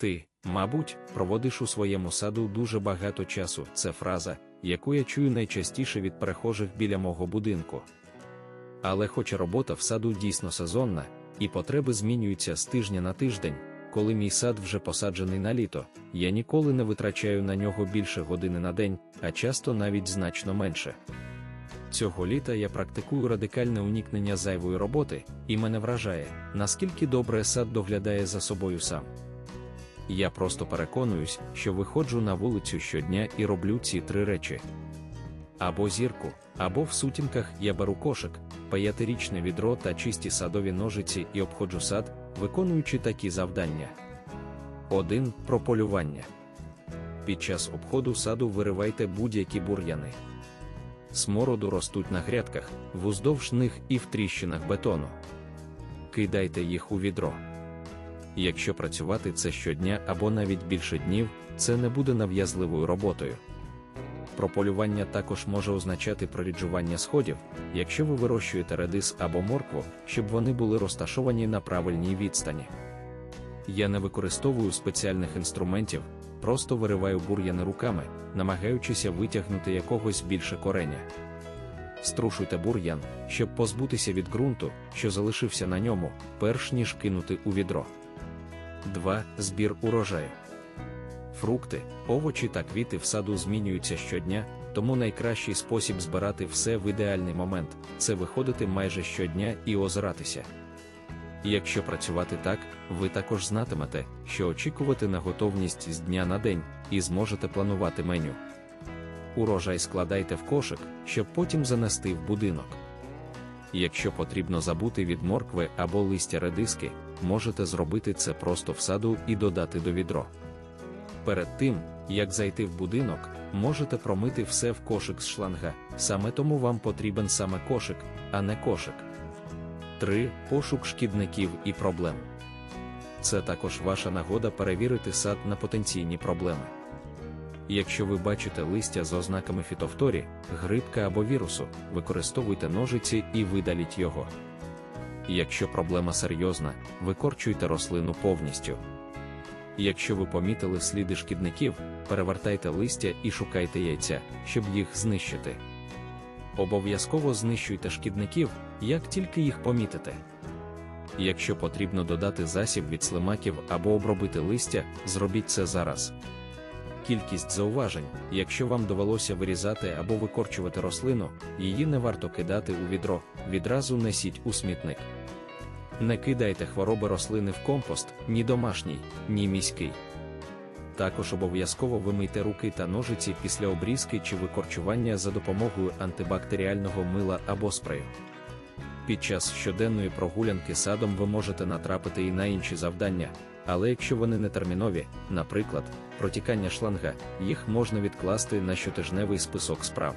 Ти, мабуть, проводиш у своєму саду дуже багато часу. Це фраза, яку я чую найчастіше від перехожих біля мого будинку. Але хоч робота в саду дійсно сезонна, і потреби змінюються з тижня на тиждень, коли мій сад вже посаджений на літо, я ніколи не витрачаю на нього більше години на день, а часто навіть значно менше. Цього літа я практикую радикальне уникнення зайвої роботи, і мене вражає, наскільки добре сад доглядає за собою сам. Я просто переконуюсь, що виходжу на вулицю щодня і роблю ці три речі. Або зірку, або в сутінках я беру кошик, п'ятирічне відро та чисті садові ножиці і обходжу сад, виконуючи такі завдання. 1. Прополювання. Під час обходу саду виривайте будь-які бур'яни. Смороду ростуть на грядках, вуздовж них і в тріщинах бетону. Кидайте їх у відро. Якщо працювати це щодня або навіть більше днів, це не буде нав'язливою роботою. Прополювання також може означати проріджування сходів, якщо ви вирощуєте редис або моркву, щоб вони були розташовані на правильній відстані. Я не використовую спеціальних інструментів, просто вириваю бур'яни руками, намагаючися витягнути якогось більше кореня. Струшуйте бур'ян, щоб позбутися від ґрунту, що залишився на ньому, перш ніж кинути у відро. 2. Збір урожаю. Фрукти, овочі та квіти в саду змінюються щодня, тому найкращий спосіб збирати все в ідеальний момент це виходити майже щодня і озиратися. Якщо працювати так, ви також знатимете, що очікувати на готовність з дня на день, і зможете планувати меню. Урожай складайте в кошик, щоб потім занести в будинок. Якщо потрібно забути від моркви або листя редиски, можете зробити це просто в саду і додати до відро. Перед тим, як зайти в будинок, можете промити все в кошик з шланга, саме тому вам потрібен саме кошик, а не кошик. 3. Пошук шкідників і проблем. Це також ваша нагода перевірити сад на потенційні проблеми. Якщо ви бачите листя з ознаками фітофторі, грибка або вірусу, використовуйте ножиці і видаліть його. Якщо проблема серйозна, викорчуйте рослину повністю. Якщо ви помітили сліди шкідників, перевертайте листя і шукайте яйця, щоб їх знищити. Обов'язково знищуйте шкідників, як тільки їх помітите. Якщо потрібно додати засіб від слимаків або обробити листя, зробіть це зараз. Кількість зауважень, якщо вам довелося вирізати або викорчувати рослину, її не варто кидати у відро, відразу несіть у смітник. Не кидайте хвороби рослини в компост, ні домашній, ні міський. Також обов'язково вимийте руки та ножиці після обрізки чи викорчування за допомогою антибактеріального мила або спрею. Під час щоденної прогулянки садом ви можете натрапити і на інші завдання, але якщо вони не термінові, наприклад, протікання шланга, їх можна відкласти на щотижневий список справ.